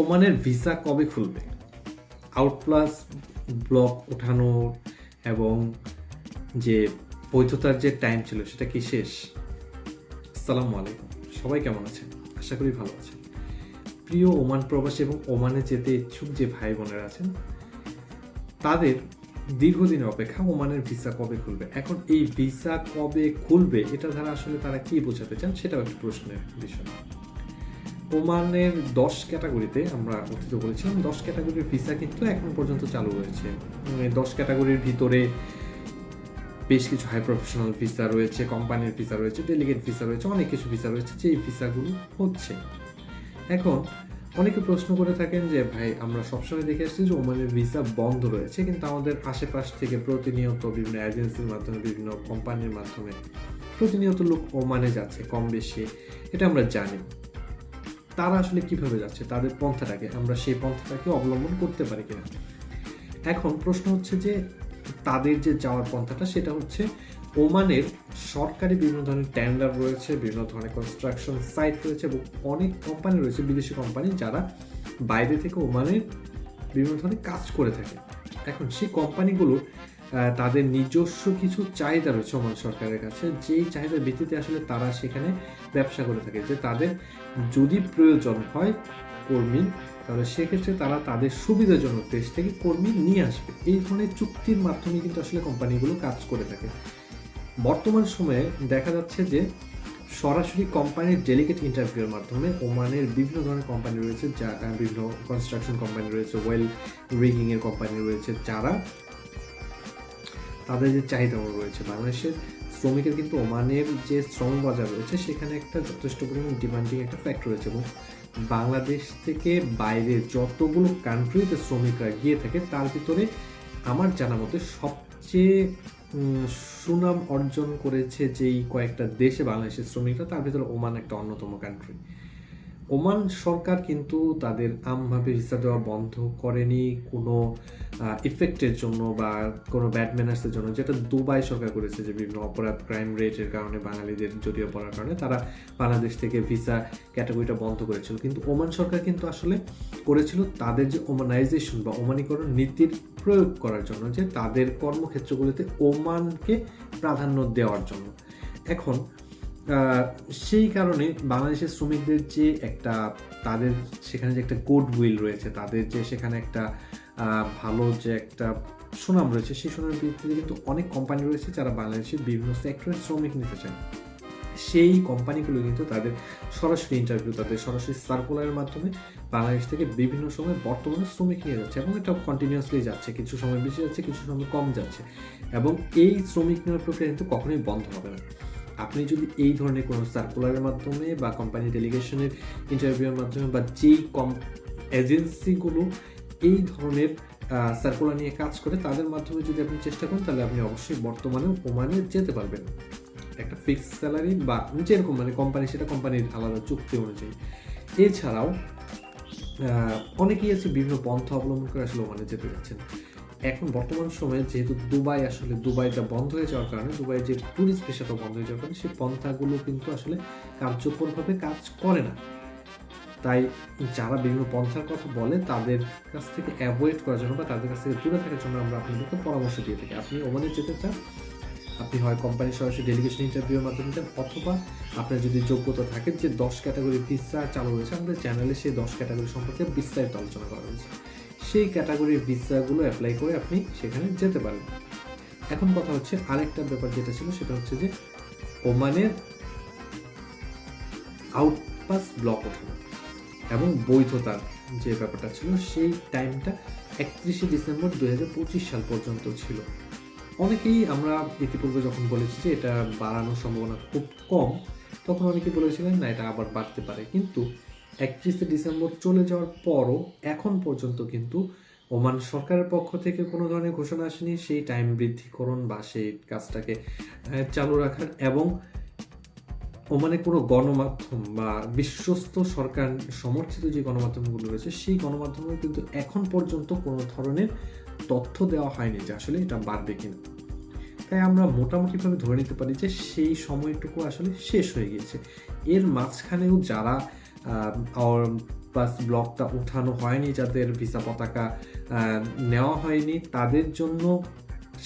ওমানের ভিসা কবে খুলবে? আউটপ্লাস ব্লক ওঠানোর এবং যে বৈধতার যে টাইম ছিল সেটা কি শেষ? আসসালামু আলাইকুম। সবাই কেমন আছেন? আশা করি ভালো আছেন। প্রিয় ওমান প্রবাসী এবং ওমানে যেতে ইচ্ছুক যে ভাই বোনেরা আছেন, তাদের দীর্ঘদিনের অপেক্ষা ওমানের ভিসা কবে খুলবে? এখন এই ভিসা কবে খুলবে, এটা দ্বারা আসলে তারা কি বোঝাতে চান সেটাও একটা প্রশ্নের বিষয়। ওমানের দশ ক্যাটাগরিতে আমরা অতীত বলেছিলাম দশ ক্যাটাগরির ভিসা কিন্তু এখন পর্যন্ত চালু উম, দশ ক্যাটাগরির ভিতরে বেশ কিছু হাই প্রফেশনাল ভিসা রয়েছে কোম্পানির ভিসা রয়েছে ডেলিগেট ভিসা রয়েছে অনেক কিছু ভিসা রয়েছে যে এই ভিসাগুলো হচ্ছে। এখন অনেকে প্রশ্ন করে থাকেন যে ভাই আমরা সবসময় দেখে আসছি যে ওমানের ভিসা বন্ধ রয়েছে কিন্তু আমাদের আশেপাশ থেকে প্রতিনিয়ত বিভিন্ন এজেন্সির মাধ্যমে বিভিন্ন কোম্পানির মাধ্যমে প্রতিনিয়ত লোক ওমানে যাচ্ছে কম বেশি এটা আমরা জানি। তারা আসলে কীভাবে যাচ্ছে তাদের পন্থাটাকে আমরা সেই পন্থাটাকে অবলম্বন করতে পারি কিনা? এখন প্রশ্ন হচ্ছে যে তাদের যে যাওয়ার পন্থাটা সেটা হচ্ছে ওমানের সরকারি বিভিন্ন ধরনের টেন্ডার রয়েছে বিভিন্ন ধরনের কনস্ট্রাকশন সাইট রয়েছে এবং অনেক কোম্পানি রয়েছে বিদেশি কোম্পানি যারা বাইরে থেকে ওমানের বিভিন্ন ধরনের কাজ করে থাকে। এখন সেই কোম্পানিগুলোর আহ, তাদের নিজস্ব কিছু চাহিদা রয়েছে ওমান সরকারের কাছে। যেই চাহিদার ভিত্তিতে আসলে তারা সেখানে ব্যবসা করে থাকে। যে তাদের যদি প্রয়োজন হয় কর্মী, তাহলে সেক্ষেত্রে তারা তাদের সুবিধাজনক দেশ থেকে কর্মী নিয়ে আসবে। এই ধরনের চুক্তির মাধ্যমে কিন্তু আসলে কোম্পানিগুলো কাজ করে থাকে। বর্তমান সময়ে দেখা যাচ্ছে যে সরাসরি কোম্পানির ডেলিগেট ইন্টারভিউর মাধ্যমে ওমানের বিভিন্ন ধরনের কোম্পানি রয়েছে, যা বিভিন্ন কনস্ট্রাকশন কোম্পানি রয়েছে ওয়েল রিগিং এর কোম্পানি রয়েছে, যারা তাদের যে চাহিদা রয়েছে। বাংলাদেশের শ্রমিকের কিন্তু ওমানের যে শ্রম বাজার রয়েছে, সেখানে একটা যথেষ্ট পরিমাণ ডিমান্ডিং একটা ফ্যাক্টর রয়েছে এবং বাংলাদেশ থেকে বাইরে যতগুলো কান্ট্রিতে শ্রমিকরা গিয়ে থাকে, তার ভিতরে আমার জানা মতে সবচেয়ে সুনাম অর্জন করেছে যেই কয়েকটা দেশে বাংলাদেশের শ্রমিকরা, তার ভিতরে ওমান একটা অন্যতম কান্ট্রি ওমান সরকার কিন্তু তাদের আমভাবে ভিসা দেওয়া বন্ধ করেনি কোনো ইফেক্টের জন্য বা কোনো ব্যাড ম্যানার্সের জন্য, যেটা দুবাই সরকার করেছে যে বিভিন্ন অপরাধ ক্রাইম রেটের কারণে বাঙালিদের জড়িয়ে পড়ার কারণে তারা বাংলাদেশ থেকে ভিসা ক্যাটাগরিটা বন্ধ করেছিল। কিন্তু ওমান সরকার কিন্তু আসলে করেছিল তাদের যে ওমানাইজেশন বা ওমানীকরণ নীতির প্রয়োগ করার জন্য, যে তাদের কর্মক্ষেত্রগুলিতে ওমানকে প্রাধান্য দেওয়ার জন্য। এখন সেই কারণে বাংলাদেশের শ্রমিকদের যে একটা, তাদের সেখানে যে একটা গুড উইল রয়েছে, তাদের যে সেখানে একটা ভালো যে একটা সুনাম রয়েছে, সেই সুনামের ভিত্তিতে কিন্তু অনেক কোম্পানি রয়েছে যারা বাংলাদেশের বিভিন্ন সেক্টরের শ্রমিক নিতে চায়। সেই কোম্পানিগুলো কিন্তু তাদের সরাসরি ইন্টারভিউ তাদের সরাসরি সার্কুলারের মাধ্যমে বাংলাদেশ থেকে বিভিন্ন সময় বর্তমানে শ্রমিক নিয়ে যাচ্ছে এবং এটা কন্টিনিউয়াসলি যাচ্ছে, কিছু সময় বেশি যাচ্ছে, কিছু সময় কম যাচ্ছে এবং এই শ্রমিক নেওয়ার প্রক্রিয়া কিন্তু কখনোই বন্ধ হবে না। আপনি যদি এই ধরনের কোনো সার্কুলারের মাধ্যমে বা কোম্পানি ডেলিগেশনের ইন্টারভিউয়ের মাধ্যমে বা যেই কম এজেন্সিগুলো এই ধরনের সার্কুলার নিয়ে কাজ করে, তাদের মাধ্যমে যদি আপনি চেষ্টা করেন, তাহলে আপনি অবশ্যই বর্তমানে ওমানে যেতে পারবেন। একটা ফিক্সড স্যালারি বা যেরকম মানে কোম্পানি সেটা কোম্পানির আলাদা চুক্তি অনুযায়ী। এছাড়াও অনেকেই আছে বিভিন্ন পন্থা অবলম্বন করে আসলে ওমানে যেতে যাচ্ছেন। এখন বর্তমান সময়ে যেহেতু দুবাই আসলে দুবাইটা বন্ধ হয়ে যাওয়ার কারণে দুবাই যে ট্যুরিস্ট পেশাটা বন্ধ হয়ে যাওয়ার কারণে সেই পন্থাগুলো কিন্তু আসলে কার্যকরভাবে কাজ করে না। তাই যারা বিভিন্ন পন্থার কথা বলে তাদের কাছ থেকে অ্যাভয়েড করার জন্য বা তাদের কাছ থেকে দূরে থাকার জন্য আমরা আপনাদেরকে পরামর্শ দিয়ে থাকি। আপনি ওমানে যেতে চান, আপনি হয় কোম্পানির সরাসরি ডেলিগেশন ইন্টারভিউর মাধ্যমে যান, অথবা আপনার যদি যোগ্যতা থাকে যে দশ ক্যাটাগরি ভিসা চালু রয়েছে, আমাদের চ্যানেলে সেই দশ ক্যাটাগরি সম্পর্কে বিস্তারিত আলোচনা করা হয়েছে। সেই ক্যাটাগরির ভিসাগুলো অ্যাপ্লাই করে আপনি সেখানে যেতে পারেন। এখন কথা হচ্ছে আরেকটা ব্যাপার যেটা ছিল, সেটা হচ্ছে যে ওমানের আউটপাস ব্লক ওঠানো এবং বৈধতার যে ব্যাপারটা ছিল, সেই টাইমটা একত্রিশে ডিসেম্বর দুই হাজার পঁচিশ সাল পর্যন্ত ছিল। অনেকেই আমরা ইতিপূর্বে যখন বলেছি যে এটা বাড়ানোর সম্ভাবনা খুব কম, তখন অনেকে বলেছিলেন না, এটা আবার বাড়তে পারে। কিন্তু একত্রিশে ডিসেম্বর চলে যাওয়ার পরও এখন পর্যন্ত কিন্তু ওমান সরকারের পক্ষ থেকে কোনো ধরনের ঘোষণা আসেনি। সেই টাইম বৃদ্ধিকরণ বা সেই কাজটাকে চালু রাখার এবং ওমানে কোনো গণমাধ্যম বা বিশ্বস্ত সরকার সমর্থিত যে গণমাধ্যমগুলো রয়েছে, সেই গণমাধ্যমে কিন্তু এখন পর্যন্ত কোনো ধরনের তথ্য দেওয়া হয়নি যে আসলে এটা বাড়বে কিনা। তাই আমরা মোটামুটিভাবে ধরে নিতে পারি যে সেই সময়টুকু আসলে শেষ হয়ে গিয়েছে। এর মাঝখানেও যারা প্লাস ব্লকটা উঠানো হয়নি, যাদের ভিসা পতাকা নেওয়া হয়নি, তাদের জন্য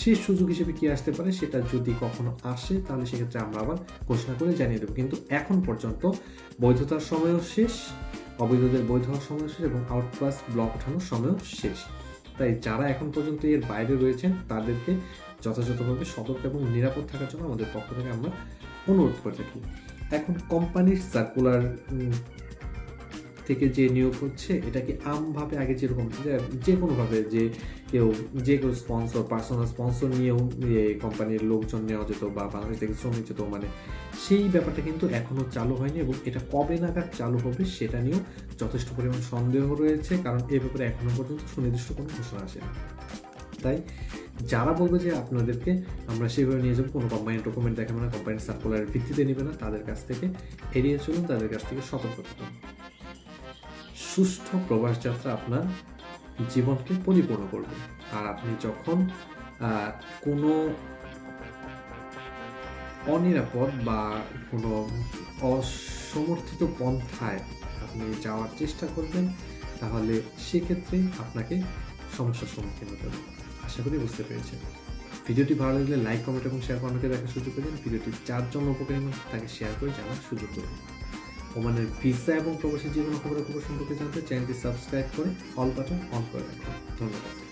শেষ সুযোগ হিসেবে কি আসতে পারে সেটা যদি কখনো আসে, তাহলে সেক্ষেত্রে আমরা আবার ঘোষণা করে জানিয়ে দেবো। কিন্তু এখন পর্যন্ত বৈধতার সময়ও শেষ, অবৈধদের বৈধ হওয়ার সময় শেষ এবং আউট প্লাস ব্লক ওঠানোর সময়ও শেষ। তাই যারা এখন পর্যন্ত এর বাইরে রয়েছেন, তাদেরকে যথাযথভাবে সতর্ক এবং নিরাপদ থাকার জন্য আমাদের পক্ষ থেকে আমরা অনুরোধ করে থাকি। এখন কোম্পানির সার্কুলার থেকে যে নিয়োগ হচ্ছে এটা কি আমভাবে আগে যেরকম যে- কোনোভাবে যে কেউ যে কেউ স্পন্সর পার্সোনাল স্পন্সর নিয়েও কোম্পানির লোকজন নেওয়া যেত বা বাংলাদেশ থেকে শ্রমিক যেত মানে সেই ব্যাপারটা কিন্তু এখনও চালু হয়নি এবং এটা কবে নাগাদ চালু হবে সেটা নিয়েও যথেষ্ট পরিমাণ সন্দেহ রয়েছে, কারণ এ ব্যাপারে এখনও পর্যন্ত সুনির্দিষ্ট কোনো ঘোষণা আসেনি। তাই যারা বলবে যে আপনাদেরকে আমরা সেভাবে নিয়ে যাব, কোনো কোম্পানির ডকুমেন্ট দেখাবো না কোম্পানির সার্কুলারের ভিত্তিতে নেবে না, তাদের কাছ থেকে এড়িয়ে চলুন, তাদের কাছ থেকে সতর্ক থাকুন। সুষ্ঠু প্রবাস যাত্রা আপনার জীবনকে পরিপূর্ণ করবে। আর আপনি যখন কোনো অনিরাপদ বা কোনো অসমর্থিত পন্থায় আপনি যাওয়ার চেষ্টা করবেন, তাহলে সেক্ষেত্রে আপনাকে সমস্যার সম্মুখীন হতে হবে। আশা করি বুঝতে পেরেছেন। ভিডিওটি ভালো লাগলে লাইক, কমেন্ট এবং শেয়ার করানোকে দেখার সুযোগ করে দিন। ভিডিওটি চারজন উপকারী তাকে শেয়ার করে জানার সুযোগ করে দিন। ওমানের ভিসা এবং প্রবাসী জীবন খবরের খবর সম্পর্কে জানতে চ্যানেলটি সাবস্ক্রাইব করে অল বাটন অন করে রাখুন। ধন্যবাদ।